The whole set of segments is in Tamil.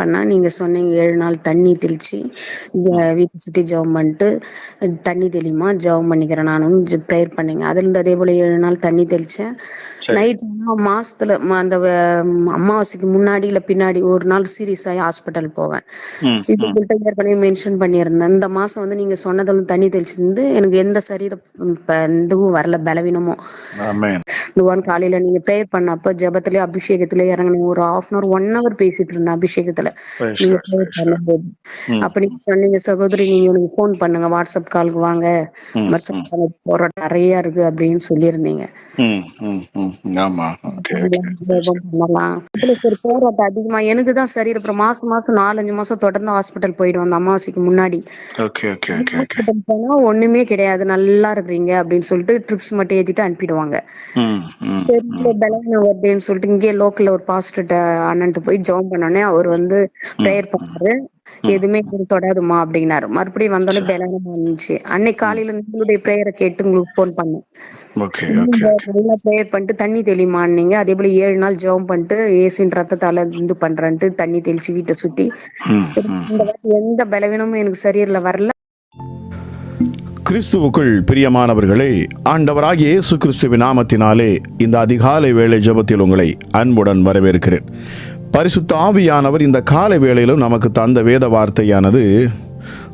பண்ணா நீங்க சொன்னீங்க ஏழு நாள் தண்ணி தெளிச்சு வீட்டை சுத்தி ஜெபம் பண்ணிட்டு தண்ணி தெளிமா ஜெபம் பண்ணிக்கிறேன் நானும். ப்ரேயர் பண்ணீங்க. அதுல இருந்து அதே போல ஏழு நாள் தண்ணி தெளிச்சேன். நைட் மாசத்துல அந்த அமாவாசைக்கு முன்னாடி இல்ல பின்னாடி ஒரு நாள் சீரியஸ் ஆகி ஹாஸ்பிட்டல் போவேன். இது ஏற்கனவே மென்ஷன் பண்ணியிருந்தேன். இந்த மாசம் வந்து நீங்க சொன்னதுல தண்ணி தெளிச்சிருந்து எனக்கு எந்த சரீர இதுவும் வரல பலவீனமும் ஆமென். இந்த ஒன் காலையில நீங்க ப்ரேயர் பண்ணப்ப ஜெபத்திலே அபிஷேகத்திலே இறங்கினீங்க ஒரு half an hour one hour பேசிட்டு இருந்தேன் அபிஷேகத்துல. நீங்க பண்ணும்போது. ம். அப்ப நீங்க சொன்னீங்க சகோதரி நீங்க எனக்கு ஃபோன் பண்ணுங்க வாட்ஸ்அப் காலுக்கு வாங்க. போராட்டம் நிறைய இருக்கு அப்படின்னு சொல்லியிருந்தீங்க. போராட்டம் அதிகமா. எனக்கு தான் சரி அப்புறம் மாசம் மாசம் நாலஞ்சு மாசம் தொடர்ந்து ஹாஸ்பிட்டல் போயிடுவோம் அந்த அமாவாசைக்கு முன்னாடி. போனா ஒண்ணுமே கிடையாது. நல்லா இருக்கிறீங்க அப்படின்னு சொல்லிட்டு ட்ரிப்ஸ் மட்டும் ஏத்திட்டு அனுப்பிடுவாங்க. வருதுன்னு சொல்லிட்டு இங்கே லோக்கல்ல ஒரு பாஸ்டர்ட்ட அண்ணன்ட்டு போய் ஜெபம் பண்ணோடனே அவர் வந்து ப்ரேயர் பண்ணாரு எதுவுமே இது தொடாதுமா அப்படின்னாரு. மறுபடியும் வந்தோடனே பலவீனமா இருந்துச்சு அன்னைக்கு காலையில உங்களுடைய ப்ரேயரை கேட்டு உங்களுக்கு ஃபோன் பண்ணேன். ஓகே ஓகே நீங்க நல்லா ப்ரேயர் பண்ணிட்டு தண்ணி தெளிமான்னீங்க. அதே போல ஏழு நாள் ஜெபம் பண்ணிட்டு ஏசின் ரத்தத்தால இது பண்றேன்ட்டு தண்ணி தெளிச்சு வீட்டை சுத்தி. எந்த பலவீனமும் எனக்கு சரியர்ல வரல. கிறிஸ்துவுக்குள் பிரியமானவர்களே ஆண்டவராகிய இயேசு கிறிஸ்துவின் நாமத்தினாலே இந்த அதிகாலை வேளை ஜெபத்தில் உங்களை அன்புடன் வரவேற்கிறேன். பரிசுத்த ஆவியானவர் இந்த காலை வேளையிலும் நமக்கு தந்த வேத வார்த்தையானது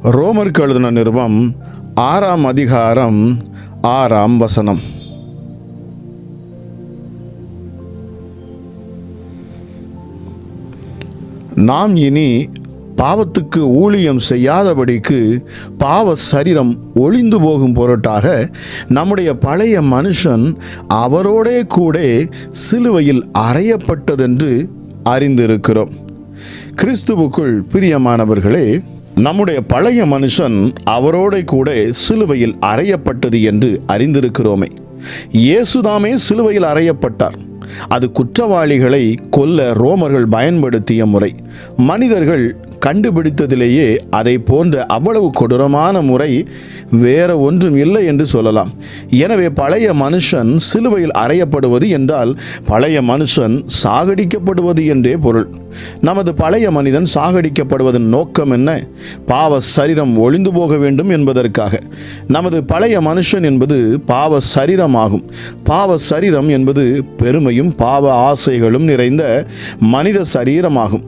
ரோமருக்கு எழுதின நிருபம் ஆறாம் அதிகாரம் ஆறாம் வசனம். நாம் இனி பாவத்துக்கு ஊழியம் செய்யாதபடிக்கு பாவ சரீரம் ஒளிந்து போகும் பொருட்டாக நம்முடைய பழைய மனுஷன் அவரோடே கூட சிலுவையில் அறையப்பட்டதென்று அறிந்திருக்கிறோம். கிறிஸ்துவுக்குள் பிரியமானவர்களே நம்முடைய பழைய மனுஷன் அவரோட கூட சிலுவையில் அறையப்பட்டது என்று அறிந்திருக்கிறோமே. இயேசுதாமே சிலுவையில் அறையப்பட்டார். அது குற்றவாளிகளை கொல்ல ரோமர்கள் பயன்படுத்திய முறை. மனிதர்கள் கண்டுபிடித்ததிலேயே அதை போன்ற அவ்வளவு கொடூரமான முறை வேற ஒன்றும் இல்லை என்று சொல்லலாம். எனவே பழைய மனுஷன் சிலுவையில் அறையப்படுவது என்றால் பழைய மனுஷன் சாகடிக்கப்படுவது என்றே பொருள். நமது பழைய மனிதன் சாகடிக்கப்படுவதன் நோக்கம் என்ன? பாவ சரீரம் ஒளிந்து போக வேண்டும் என்பதற்காக. நமது பழைய மனுஷன் என்பது பாவ சரீரமாகும். பாவ சரீரம் என்பது பெருமையும் பாவ ஆசைகளும் நிறைந்த மனித சரீரமாகும்.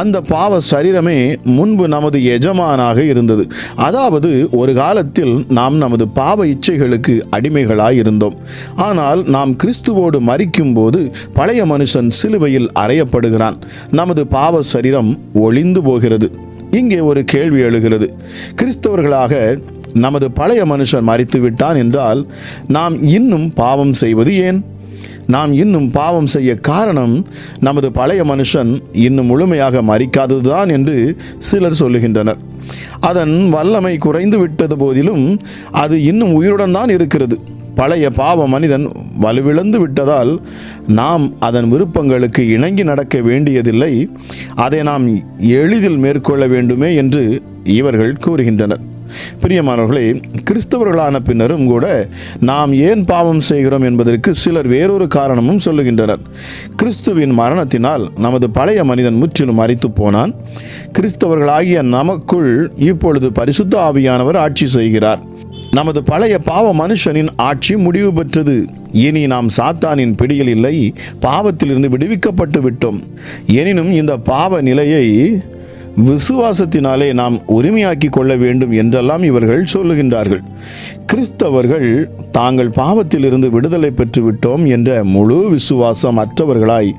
அந்த பாவ சரீரமே முன்பு நமது எஜமானாக இருந்தது. அதாவது ஒரு காலத்தில் நாம் நமது பாவ இச்சைகளுக்கு அடிமைகளாய் இருந்தோம். ஆனால் நாம் கிறிஸ்துவோடு மறிக்கும் போது பழைய மனுஷன் சிலுவையில் அறையப்படுகிறான். நமது பாவ சரீரம் ஒளிந்து போகிறது. இங்கே ஒரு கேள்வி எழுகிறது. கிறிஸ்தவர்களாக நமது பழைய மனுஷன் மறித்து விட்டான் என்றால் நாம் இன்னும் பாவம் செய்வது ஏன்? நாம் இன்னும் பாவம் செய்ய காரணம் நமது பழைய மனுஷன் இன்னும் முழுமையாக மறிக்காததுதான் என்று சிலர் சொல்லுகின்றனர். அதன் வல்லமை குறைந்து விட்டது போதிலும் அது இன்னும் உயிருடன் தான் இருக்கிறது. பழைய பாவ மனிதன் வலுவிழந்து விட்டதால் நாம் அதன் விருப்பங்களுக்கு இணங்கி நடக்க வேண்டியதில்லை. அதை நாம் எளிதில் மேற்கொள்ள வேண்டுமே என்று இவர்கள் கூறுகின்றனர். பிரியமானவர்களே கிறிஸ்தவர்களான பின்னரும் கூட நாம் ஏன் பாவம் செய்கிறோம் என்பதற்கு சிலர் வேறொரு காரணமும் சொல்லுகின்றனர். கிறிஸ்துவின் மரணத்தினால் நமது பழைய மனிதன் முற்றிலும் மறித்து போனான். கிறிஸ்தவர்களாகிய நமக்குள் இப்பொழுது பரிசுத்த ஆவியானவர் ஆட்சி செய்கிறார். நமது பழைய பாவ மனுஷனின் ஆட்சி முடிவு பெற்றது. இனி நாம் சாத்தானின் பிடியில் இல்லை பாவத்திலிருந்து விடுவிக்கப்பட்டு விட்டோம். எனினும் இந்த பாவ நிலையை விசுவாசத்தினாலே நாம் உரிமையாக்கி கொள்ள வேண்டும் என்றெல்லாம் இவர்கள் சொல்லுகின்றார்கள். கிறிஸ்தவர்கள் தாங்கள் பாவத்திலிருந்து விடுதலை பெற்றுவிட்டோம் என்ற முழு விசுவாசம் அற்றவர்களாய்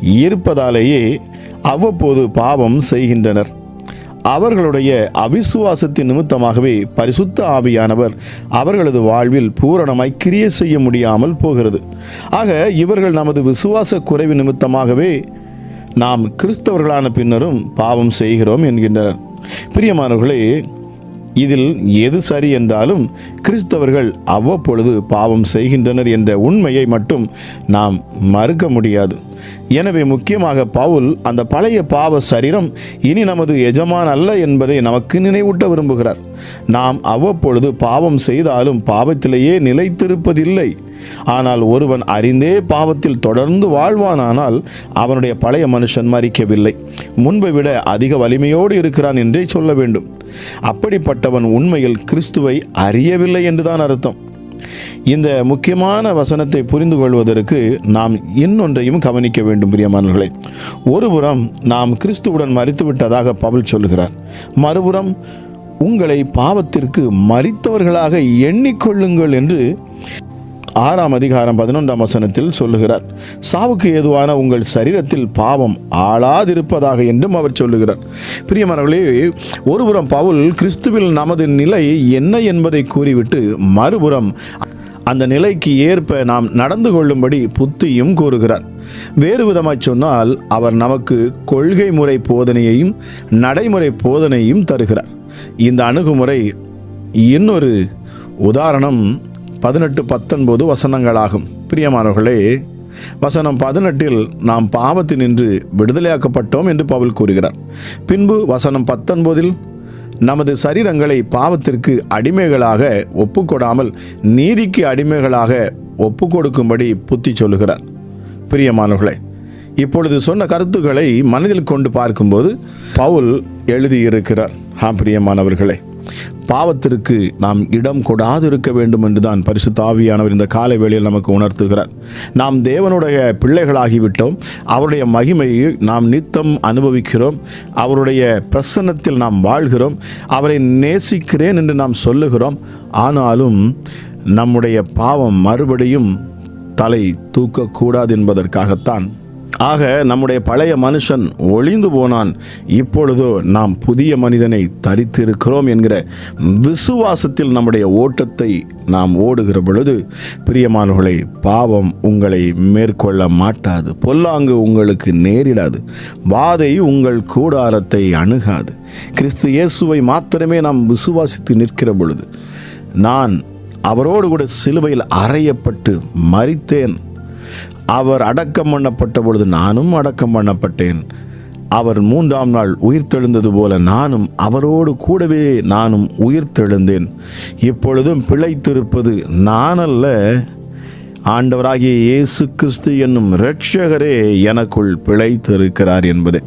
இருப்பதாலேயே அவ்வப்போது பாவம் செய்கின்றனர். அவர்களுடைய அவிசுவாசத்தின் நிமித்தமாகவே பரிசுத்த ஆவியானவர் அவர்களது வாழ்வில் பூரணமாய் கிரியை செய்ய முடியாமல் போகிறது. ஆக இவர்கள் நமது விசுவாச குறைவு நிமித்தமாகவே நாம் கிறிஸ்தவர்களான பின்னரும் பாவம் செய்கிறோம் என்கின்றனர். பிரியமானவர்களே இதில் எது சரி என்றாலும் கிறிஸ்தவர்கள் அவ்வப்பொழுது பாவம் செய்கின்றனர் என்ற உண்மையை மட்டும் நாம் மறுக்க முடியாது. எனவே முக்கியமாக பவுல் அந்த பழைய பாவ சரீரம் இனி நமது எஜமான் அல்ல என்பதை நமக்கு நினைவூட்ட விரும்புகிறார். நாம் அவ்வப்பொழுது பாவம் செய்தாலும் பாவத்திலேயே நிலைத்திருப்பதில்லை. ஆனால் ஒருவன் அறிந்தே பாவத்தில் தொடர்ந்து வாழ்வானானால் அவனுடைய பழைய மனுஷன் மறிக்கவில்லை முன்பை விட அதிக வலிமையோடு இருக்கிறான் என்றே சொல்ல வேண்டும். அப்படிப்பட்டவன் உண்மையில் கிறிஸ்துவை அறியவில்லை என்றுதான் அர்த்தம். இந்த முக்கியமான வசனத்தை புரிந்து கொள்வதற்கு நாம் இன்னொன்றையும் கவனிக்க வேண்டும் பிரியமானவர்களே. ஒருபுறம் நாம் கிறிஸ்துவுடன் மறித்து விட்டதாக பவுல் சொல்கிறார் மறுபுறம் உங்களை பாவத்திற்கு மறித்தவர்களாக எண்ணிக்கொள்ளுங்கள் என்று ஆறாம் அதிகாரம் பதினொன்றாம் வசனத்தில் சொல்லுகிறார் சாவுக்கு ஏதுவான உங்கள் சரீரத்தில் பாவம் ஆளாதிருப்பதாக என்றும் அவர் சொல்லுகிறார். பிரியமரவர்களே ஒருபுறம் பவுல் கிறிஸ்துவில் நமது நிலை என்ன என்பதை கூறிவிட்டு மறுபுறம் அந்த நிலைக்கு ஏற்ப நாம் நடந்து கொள்ளும்படி புத்தியும் கூறுகிறார். வேறு விதமாய் சொன்னால் அவர் நமக்கு கொள்கை முறை போதனையையும் நடைமுறை போதனையும் தருகிறார். இந்த அணுகுமுறை இன்னொரு உதாரணம் பதினெட்டு பத்தொன்பது வசனங்களாகும். பிரியமானவர்களே வசனம் பதினெட்டில் நாம் பாவத்தினின்று விடுதலையாக்கப்பட்டோம் என்று பவுல் கூறுகிறார். பின்பு வசனம் பத்தொன்பதில் நமது சரீரங்களை பாவத்திற்கு அடிமைகளாக ஒப்புக்கொடாமல் நீதிக்கு அடிமைகளாக ஒப்புக்கொடுக்கும்படி புத்தி சொல்லுகிறார். பிரியமானவர்களே இப்பொழுது சொன்ன கருத்துக்களை மனதில் கொண்டு பார்க்கும்போது பவுல் எழுதியிருக்கிறார். ஆ பிரியமானவர்களே பாவத்திற்கு நாம் இடம் கொடாது இருக்க வேண்டும் என்றுதான் பரிசுத்த ஆவியானவர் இந்த காலை வேளையில் நமக்கு உணர்த்துகிறார். நாம் தேவனுடைய பிள்ளைகளாகிவிட்டோம். அவருடைய மகிமையை நாம் நித்தம் அனுபவிக்கிறோம். அவருடைய பிரசன்னத்தில் நாம் வாழ்கிறோம். அவரை நேசிக்கிறேன் என்று நாம் சொல்லுகிறோம். ஆனாலும் நம்முடைய பாவம் மறுபடியும் தலை தூக்கக்கூடாது என்பதற்காகத்தான் ஆக நம்முடைய பழைய மனுஷன் ஒளிந்து போனான். இப்பொழுதோ நாம் புதிய மனிதனை தரித்திருக்கிறோம் என்கிற விசுவாசத்தில் நம்முடைய ஓட்டத்தை நாம் ஓடுகிற பொழுது பிரியமானவர்களை பாவம் உங்களை மேற்கொள்ள மாட்டாது. பொல்லாங்கு உங்களுக்கு நேரிடாது. வாதை உங்கள் கூடாரத்தை அணுகாது. கிறிஸ்து இயேசுவை மாத்திரமே நாம் விசுவாசித்து நிற்கிற பொழுது நான் அவரோடு கூட சிலுவையில் அறையப்பட்டு மறித்தேன் அவர் அடக்கம் பண்ணப்பட்ட பொழுது நானும் அடக்கம் பண்ணப்பட்டேன். அவர் மூன்றாம் நாள் உயிர்த்தெழுந்தது போல நானும் அவரோடு கூடவே நானும் உயிர்த்தெழுந்தேன் இப்பொழுதும் பிழைத்திருப்பது நானல்ல. ஆண்டவராகிய இயேசு கிறிஸ்து என்னும் இரட்சகரே எனக்குள் பிழைத்திருக்கிறார் என்பதே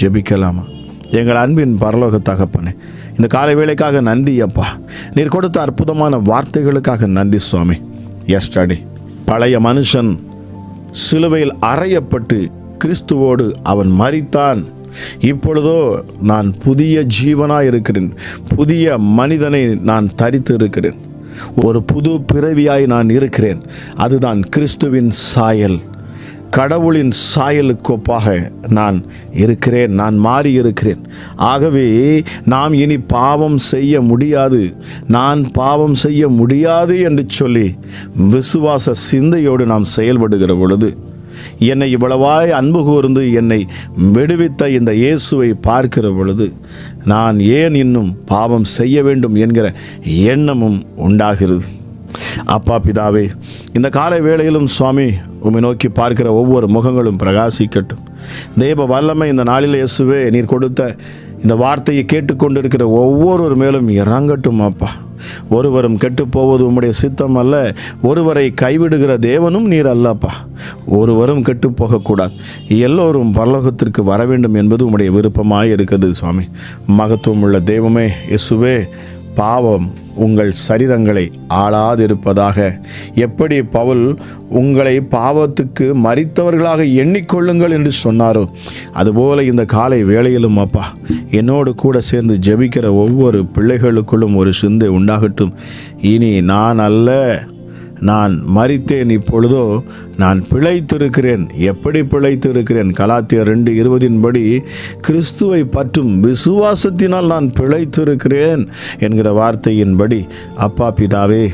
ஜெபிக்கலாமா? எங்கள் அன்பின் பரலோக தகப்பனே இந்த காலை வேலைக்காக நன்றி அப்பா. நீர் கொடுத்த அற்புதமான வார்த்தைகளுக்காக நன்றி சுவாமி. எஸ்டடி பழைய மனுஷன் சிலுவையில் அறையப்பட்டு கிறிஸ்துவோடு அவன் மறித்தான் இப்பொழுதோ நான் புதிய ஜீவனாக இருக்கிறேன் புதிய மனிதனை நான் தரித்து இருக்கிறேன் ஒரு புது பிறவியாய் நான் இருக்கிறேன். அதுதான் கிறிஸ்துவின் சாயல். கடவுளின் சாயலுக்கு ஒப்பாக நான் இருக்கிறேன் நான் மாறி இருக்கிறேன் ஆகவே நாம் இனி பாவம் செய்ய முடியாது. நான் பாவம் செய்ய முடியாது என்று சொல்லி விசுவாச சிந்தையோடு நாம் செயல்படுகிற பொழுது என்னை இவ்வளவாய் அன்பு கூர்ந்து என்னை விடுவித்த இந்த இயேசுவை பார்க்கிற பொழுது நான் ஏன் இன்னும் பாவம் செய்ய வேண்டும் என்கிற எண்ணமும் உண்டாகிறது. அப்பா பிதாவே இந்த காலை வேளையிலும் சுவாமி உம்மை நோக்கி பார்க்கிற ஒவ்வொரு முகங்களும் பிரகாசிக்கட்டும். தெய்வ வல்லமை இந்த நாளில் இயேசுவே நீர் கொடுத்த இந்த வார்த்தையை கேட்டுக்கொண்டிருக்கிற ஒவ்வொருவர் மேலும் இறங்கட்டும் அப்பா. ஒருவரும் கெட்டுப்போவது உம்முடைய சித்தம் அல்ல ஒருவரை கைவிடுகிற தேவனும் நீர் அல்லப்பா. ஒருவரும் கெட்டு போகக்கூடாது எல்லோரும் பரலோகத்திற்கு வர வேண்டும் என்பது உம்முடைய விருப்பமாக இருக்குது சுவாமி. மகத்துவம் உள்ள தெய்வமே இயேசுவே பாவம் உங்கள் சரீரங்களை ஆளாதிருப்பதாக. எப்படி பவுல் உங்களை பாவத்துக்கு மறித்தவர்களாக எண்ணிக்கொள்ளுங்கள் என்று சொன்னாரோ அதுபோல இந்த காலை வேளையிலும் அப்பா என்னோடு கூட சேர்ந்து ஜெபிக்கிற ஒவ்வொரு பிள்ளைகளுக்குள்ளும் ஒரு சிந்தை உண்டாகட்டும். இனி நான் அல்ல. நான் மறித்தேன் இப்பொழுதோ நான் பிழைத்திருக்கிறேன். எப்படி பிழைத்திருக்கிறேன்? கலாத்தியர் ரெண்டு இருபதின்படி கிறிஸ்துவை பற்றும் விசுவாசத்தினால் நான் பிழைத்திருக்கிறேன் என்கிற வார்த்தையின்படி அப்பா பிதாவே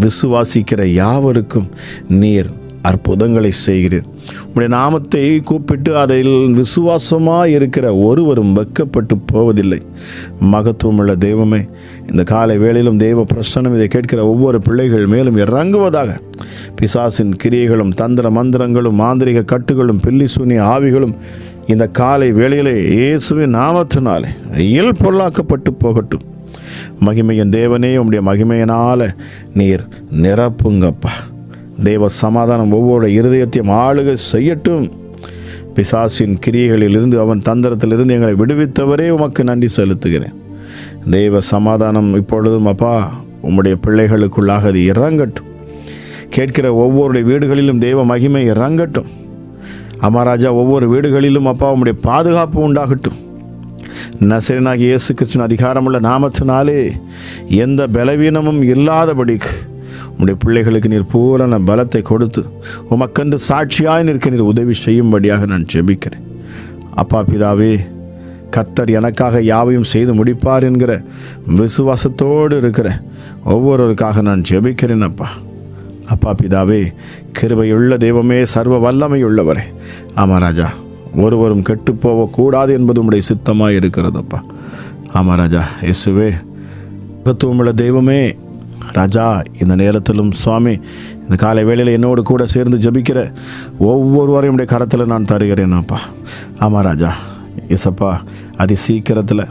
விசுவாசிக்கிற யாவருக்கும் நீர் அற்புதங்களை செய்கிறேன் உடைய நாமத்தை கூப்பிட்டு அதில் விசுவாசமாக இருக்கிற ஒருவரும் வெக்கப்பட்டு போவதில்லை. மகத்துவமுள்ள தெய்வமே இந்த காலை வேளையிலும் தெய்வ பிரசன்னம் இதை கேட்கிற ஒவ்வொரு பிள்ளைகள் மேலும் இறங்குவதாக. பிசாசின் கிரியைகளும் தந்திர மந்திரங்களும் மாந்திரிக கட்டுகளும் பில்லி சூனிய ஆவிகளும் இந்த காலை வேளையிலே இயேசுவின் நாமத்தினாலே இயல் பொருளாக்கப்பட்டு போகட்டும். மகிமையின் தேவனே உம்முடைய மகிமையினால நீர் நிரப்புங்கப்பா. தேவ சமாதானம் ஒவ்வொரு இருதயத்தையும் ஆளுக செய்யட்டும். பிசாசின் கிரியைகளிலிருந்து அவன் தந்திரத்திலிருந்து எங்களை விடுவித்தவரே உமக்கு நன்றி செலுத்துகிறேன். தெய்வ சமாதானம் இப்பொழுதும் அப்பா உம்முடைய பிள்ளைகளுக்குள்ளாக அது இறங்கட்டும். கேட்கிற ஒவ்வொருடைய வீடுகளிலும் தெய்வ மகிமை இறங்கட்டும். அமராஜா ஒவ்வொரு வீடுகளிலும் அப்பா உம்முடைய பாதுகாப்பு உண்டாகட்டும். நசரனாகி இயேசு கிருஷ்ணன் அதிகாரமுள்ள நாமத்தினாலே எந்த பலவீனமும் இல்லாதபடிக்கு உடைய பிள்ளைகளுக்கு நீர் பூரண பலத்தை கொடுத்து உமக்கென்று சாட்சியாய் நிற்க நீர் உதவி செய்யும்படியாக நான் ஜெபிக்கிறேன். அப்பா பிதாவே கர்த்தர் எனக்காக யாவையும் செய்து முடிப்பார் என்கிற விசுவாசத்தோடு இருக்கிற ஒவ்வொருவருக்காக நான் ஜெபிக்கிறேன் அப்பா. அப்பா பிதாவே கிருபையுள்ள தெய்வமே சர்வ வல்லமை உள்ளவரே ஆமாம் ராஜா ஒருவரும் கெட்டுப் போகக்கூடாது என்பது உடைய சித்தமாக இருக்கிறதப்பா ஆமாம் ராஜா இயேசுவே தத்துவமுள்ள தெய்வமே ராஜா இந்த நேரத்திலும் சுவாமி இந்த காலை வேளையில் என்னோடு கூட சேர்ந்து ஜபிக்கிற ஒவ்வொருவரையும் உடைய கரத்தில் நான் தருகிறேன் அப்பா. ஆமாம் ராஜா. இசப்பா அதி சீக்கிரத்தில்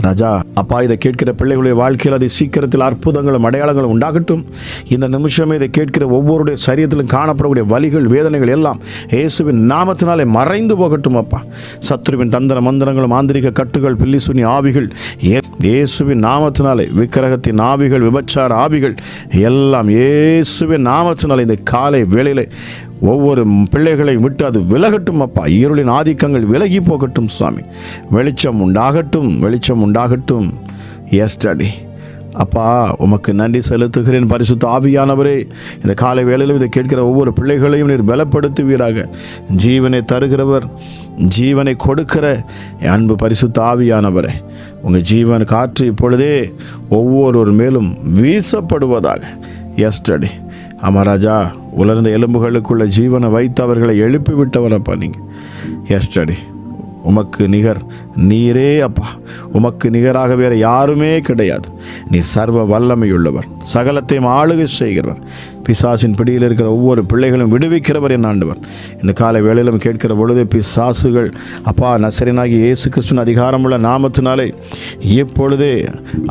ராஜா அப்பா இதை கேட்கிற பிள்ளைகளுடைய வாழ்க்கையில் அதை சீக்கிரத்தில் அற்புதங்களும் அடையாளங்களும் உண்டாகட்டும். இந்த நிமிஷமே இதை கேட்கிற ஒவ்வொருடைய சரீரத்திலும் காணப்படக்கூடிய வலிகள் வேதனைகள் எல்லாம் இயேசுவின் நாமத்தினாலே மறைந்து போகட்டும் அப்பா. சத்ருவின் தந்திர மந்திரங்களும் ஆந்திரிக கட்டுகள் பில்லிசுனி ஆவிகள் இயேசுவின் நாமத்தினாலே விக்கிரகத்தின் ஆவிகள் விபச்சார ஆவிகள் எல்லாம் இயேசுவின் நாமத்தினாலே இந்த காலை வேளையிலே ஒவ்வொரு பிள்ளைகளை விட்டு அது விலகட்டும் அப்பா. இருளின் ஆதிக்கங்கள் விலகி போகட்டும் சுவாமி. வெளிச்சம் உண்டாகட்டும் வெளிச்சம் உண்டாகட்டும். எஸ்டடி அப்பா உமக்கு நன்றி செலுத்துகிறேன் பரிசுத்த ஆவியானவரே. இந்த காலை வேளையிலும் இதை கேட்கிற ஒவ்வொரு பிள்ளைகளையும் நீர் பலப்படுத்துவீராக. ஜீவனை தருகிறவர் ஜீவனை கொடுக்கிற என் அன்பு பரிசுத்த ஆவியானவரே. உங்கள் ஜீவன் காற்று இப்பொழுதே ஒவ்வொருவர் மேலும் வீசப்படுவதாக. எஸ்டடி அமராஜா உலர்ந்த எலும்புகளுக்குள்ள ஜீவனை வைத்து அவர்களை எழுப்பி விட்டவரப்பா நீங்கள் எஸ்டடி உமக்கு நிகர் நீரே அப்பா. உமக்கு நிகராக வேறு யாருமே கிடையாது. நீ சர்வ வல்லமையுள்ளவர் சகலத்தையும் ஆளுகை செய்கிறவர். பிசாசின் பிடியில் இருக்கிற ஒவ்வொரு பிள்ளைகளும் விடுவிக்கிறவர் என் ஆண்டவர். இந்த காலை வேளையிலும் கேட்கிற பொழுது பிசாசுகள் அப்பா நசரனாகி இயேசு கிறிஸ்துவின் அதிகாரமுள்ள நாமத்தினாலே இப்பொழுதே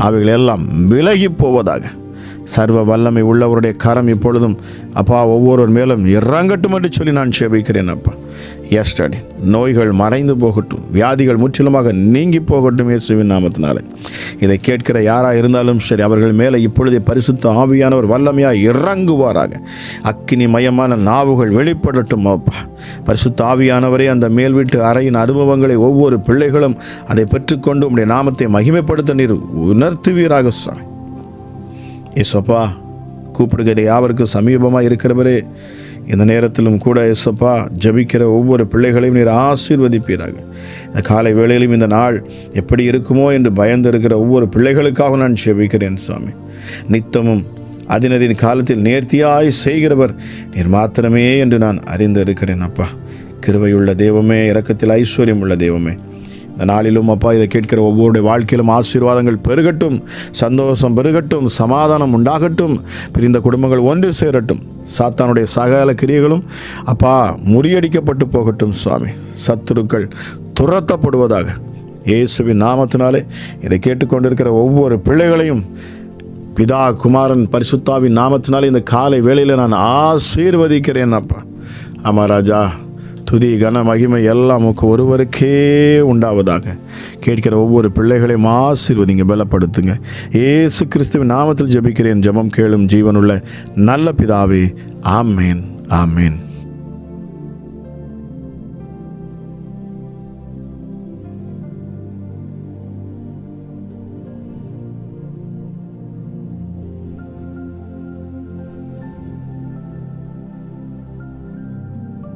அவைகள் எல்லாம் விலகி போவதாக சர்வ வல்லமை உள்ளவருடைய கரம் இப்பொழுதும் அப்பா ஒவ்வொருவர் மேலும் இறங்கட்டும் என்று சொல்லி நான் செபிக்கிறேன் அப்பா. எஸ்டடி நோய்கள் மறைந்து போகட்டும் வியாதிகள் முற்றிலுமாக நீங்கி போகட்டும் இயேசுவின் நாமத்தினாலே. இதை கேட்கிற யாராக இருந்தாலும் சரி அவர்கள் மேலே இப்பொழுதே பரிசுத்த ஆவியானவர் வல்லமையாக இறங்குவாராக. அக்கினி மயமான நாவுகள் வெளிப்படட்டும் அப்பா. பரிசுத்த ஆவியானவரே அந்த மேல் வீட்டு அறையின் அனுபவங்களை ஒவ்வொரு பிள்ளைகளும் அதை பெற்றுக்கொண்டு உம்முடைய நாமத்தை மகிமைப்படுத்த நீர் உணர்த்துவீராக சாமி. இசப்பா கூப்பிடுகிற யாவருக்கு சமீபமாக இருக்கிறவரே இந்த நேரத்திலும் கூட ஏசப்பா ஜபிக்கிற ஒவ்வொரு பிள்ளைகளையும் நீர் ஆசீர்வதிப்பீராக. இந்த காலை வேளையிலும் இந்த நாள் எப்படி இருக்குமோ என்று பயந்து இருக்கிற ஒவ்வொரு பிள்ளைகளுக்காக நான் ஜெபிக்கிறேன் சுவாமி. நித்தமும் அதினதின் காலத்தில் நேர்த்தியாய் செய்கிறவர் நீர் மாத்திரமே என்று நான் அறிந்து இருக்கிறேன் அப்பா. கிருவையுள்ள தெய்வமே இரக்கத்தில் ஐஸ்வர்யம் உள்ள தெய்வமே இந்த நாளிலும் அப்பா இதை கேட்கிற ஒவ்வொருடைய வாழ்க்கையிலும் ஆசீர்வாதங்கள் பெருகட்டும் சந்தோஷம் பெருகட்டும் சமாதானம் உண்டாகட்டும் பிரிந்த குடும்பங்கள் ஒன்று சேரட்டும். சாத்தானுடைய சகல கிரியைகளும் அப்பா முறியடிக்கப்பட்டு போகட்டும் சுவாமி. சத்துருக்கள் துரத்தப்படுவதாக இயேசுவின் நாமத்தினாலே இதை கேட்டுக்கொண்டிருக்கிற ஒவ்வொரு பிள்ளைகளையும் பிதா குமாரன் பரிசுத்தாவின் நாமத்தினாலே இந்த காலை வேளையில் நான் ஆசீர்வதிக்கிறேன் அப்பா. ஆமாம் ராஜா. துதி கன மகிமை எல்லாம் உக்கு ஒருவருக்கே உண்டாவதாக. கேட்கிற ஒவ்வொரு பிள்ளைகளையும் ஆசீர்வதிங்க பலப்படுத்துங்க. ஏசு கிறிஸ்துவின் நாமத்தில் ஜெபிக்கிறேன். ஜெபம் கேளும் ஜீவனுள்ள நல்ல பிதாவே ஆமேன் ஆமேன்.